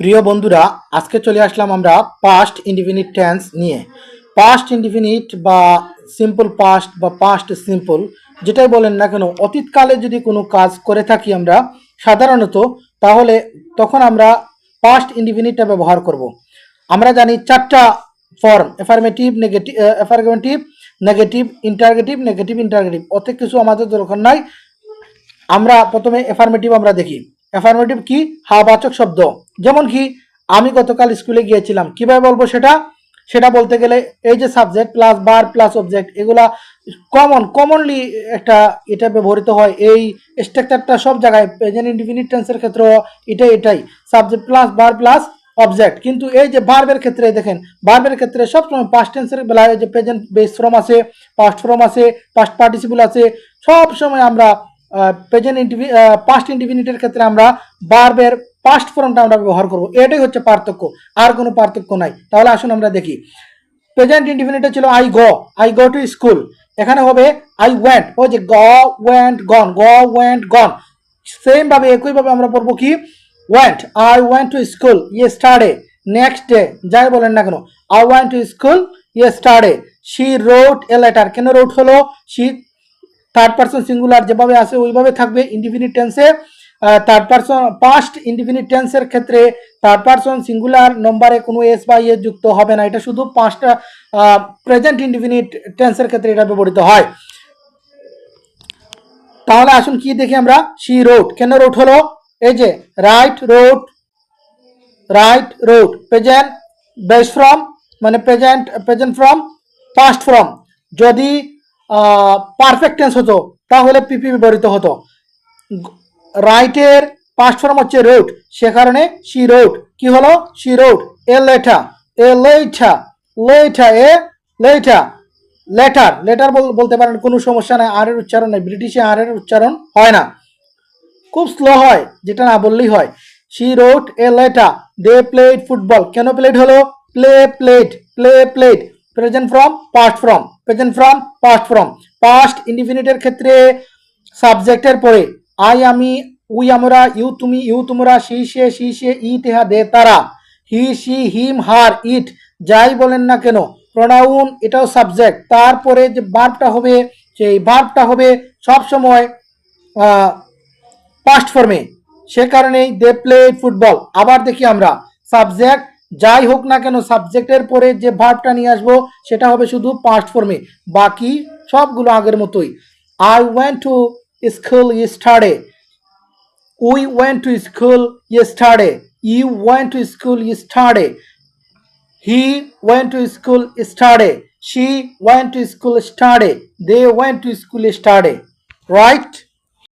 প্রিয় বন্ধুরা, আজকে চলে আসলাম আমরা পাস্ট ইন্ডিফিনিট টেন্স নিয়ে। পাস্ট ইন্ডিফিনিট বা সিম্পল পাস্ট বা পাস্ট সিম্পল যেটাই বলেন না কেন, অতীতকালে যদি কোনো কাজ করে থাকি আমরা সাধারণত, তাহলে তখন আমরা পাস্ট ইন্ডিফিনিটটা ব্যবহার করব। আমরা জানি চারটা form affirmative negative affirmative negative interrogative negative interrogative অত কিছু আমাদের দরকার নাই। আমরা প্রথমে এফার্মেটিভ আমরা দেখি। এফার্মেটিভ কি? হাবাচক শব্দ। যেমন কি, আমি গতকাল স্কুলে গিয়েছিলাম। কীভাবে বলব সেটা? সেটা বলতে গেলে এই যে সাবজেক্ট প্লাস বার প্লাস অবজেক্ট এগুলা কমন কমনলি একটা এটা ব্যবহৃত হয়। এই স্ট্রাকচারটা সব জায়গায় প্রেজেন্ট ইনডিফিনিট টেন্সের ক্ষেত্রে এটাই এটাই। সাবজেক্ট প্লাস বার প্লাস অবজেক্ট কিন্তু এই যে ভার্বের ক্ষেত্রে দেখেন ভার্বের ক্ষেত্রে সবসময় পাস্ট টেন্সের বেলায় যে প্রেজেন্ট বেস ফর্ম আছে পাস্ট ফর্ম আছে পাস্ট পার্টিসিপল আছে সব সময় আমরা প্রেজেন্ট ইন্ডিভি পাস্ট ইন্ডিফিনিটের ক্ষেত্রে আমরা বার্বের পাস্ট ফর্মটা আমরা ব্যবহার করব। এটাই হচ্ছে পার্থক্য, আর কোনো পার্থক্য নাই। তাহলে আসুন আমরা দেখি। প্রেজেন্ট ইন্ডিফিনিটে ছিল আই গ আই গো টু স্কুল এখানে হবে আই ওয়েন্ট ও যে go went gone go went gone same ভাবে একইভাবে আমরা পড়ব কি? Went I went to school yesterday next day যাই বলেন না কেন। I went to school yesterday she wrote a letter কেন রোট হলো? শি থার্ড পার্সন সিঙ্গুলার যেভাবে আছে, ওইভাবে থাকবে ইন্ডিফিনিট টেন্সে থার্ড পার্সন পাস্ট ইন্ডিফিনিট টেন্সের ক্ষেত্রে থার্ড পার্সন সিঙ্গুলার নম্বরে কোনো এস বা ইয়ে যুক্ত হবে না। এটা শুধু পাঁচটা প্রেজেন্ট ইন্ডিফিনিট টেন্সের ক্ষেত্রে এটা ব্যবহৃত হয়। তাহলে আসুন কি দেখি আমরা? সি রোড কেন রোড হলো? এই যে write wrote write wrote present base form মানে present present form past form যদি পারফেক্ট টেন্স হতো, তাহলে পিপি ব্যবহৃত হতো। রাইটের পাস্ট ফর্ম হচ্ছে রোড সে কারণে সি রোড কি হলো? সি রোড এ লেঠা এ লেঠা লেঠা এ লেঠা লেটার লেটার বলতে পারেন, কোনো সমস্যা নাই আরের উচ্চারণ নেই ব্রিটিশে আরের উচ্চারণ হয় না। খুব স্লো হয়, যেটা না বললেই হয়। She wrote a letter they played football কেন প্লেড হলো? Play played play played present form past form present form past form past ইনডিফিনিটের ক্ষেত্রে সাবজেক্টের পরে আই আমি উই আমরা ইউ তুমি ইউ তোমরা সি সে সি সে ইট হা দে তারা হি সি হিম হার ইট যাই বলেন না কেন প্রোনাউন এটাও সাবজেক্ট তারপরে যে বার্বটা হবে সেই বার্বটা হবে, সব সময় পাস্ট ফর্মে সে কারণেই দে প্লে ফুটবল আবার দেখি আমরা সাবজেক্ট যাই হোক না কেন সাবজেক্টের পরে যে ভার্বটা নিয়ে আসব, সেটা হবে শুধু পাস্ট ফর্মে বাকি সবগুলো আগের মতোই। I went to school yesterday we went to school yesterday you went to school yesterday he went to school yesterday she went to school yesterday. They went to school yesterday. Right?